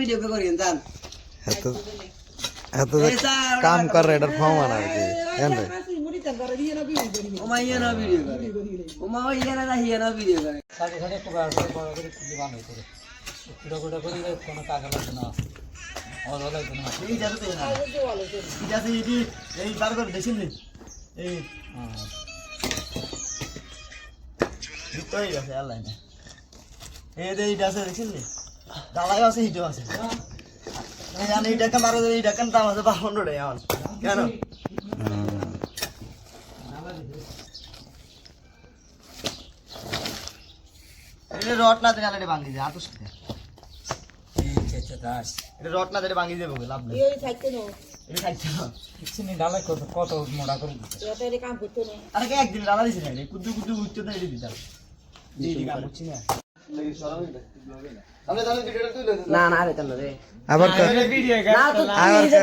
Video করিয়েন জান এত এত যে কাম করে এটার ফমান আর কি জান রে ওমা ইয়ে না ভিডিও করে ওমা ইয়ে না না ইয়ে না ভিডিও করে সাথে সাথে একটু বার করে বড় করে খুঁজে বানাই করে কুড়া কুড়া করে কোনো কাকা লাগবে না অল লাগবে না এই যাতে তো না এই যাতে এই এই বার করে দেখিন এই ভিতরে গেছে আল্লাহ না এই দে এই আছে দেখিন নি দালাই আছে হিটো আছে। জানি এই টাকা মারো এই টাকা দাম আছে টাকা আমার কেন? এটা রট না দিলে আলাদা ভাঙি যায় আতুস দাস এটা রট না দিলে ভাঙি দেবো লাভ নেই। এটা খাইছে না কিছু নেই কত কত মোটা করে দিচ্ছে আরে একদিন না কুদ্দু কুদ্দু উঠতে না এটি দিতাম এই দিকে বুঝছি না না না রে তাহলে রে? আবার না তো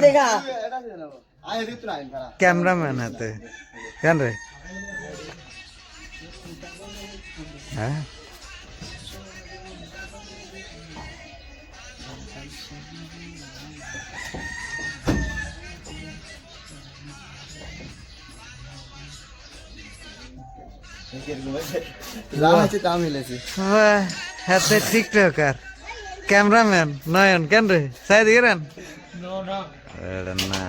দেখা। না ক্যামেরাম্যান হাতে। কেন রে? হ্যাঁ? হাতে টিকটকার ক্যামেরাম্যান নয়ন কেন রে? সাইদ গেলেন না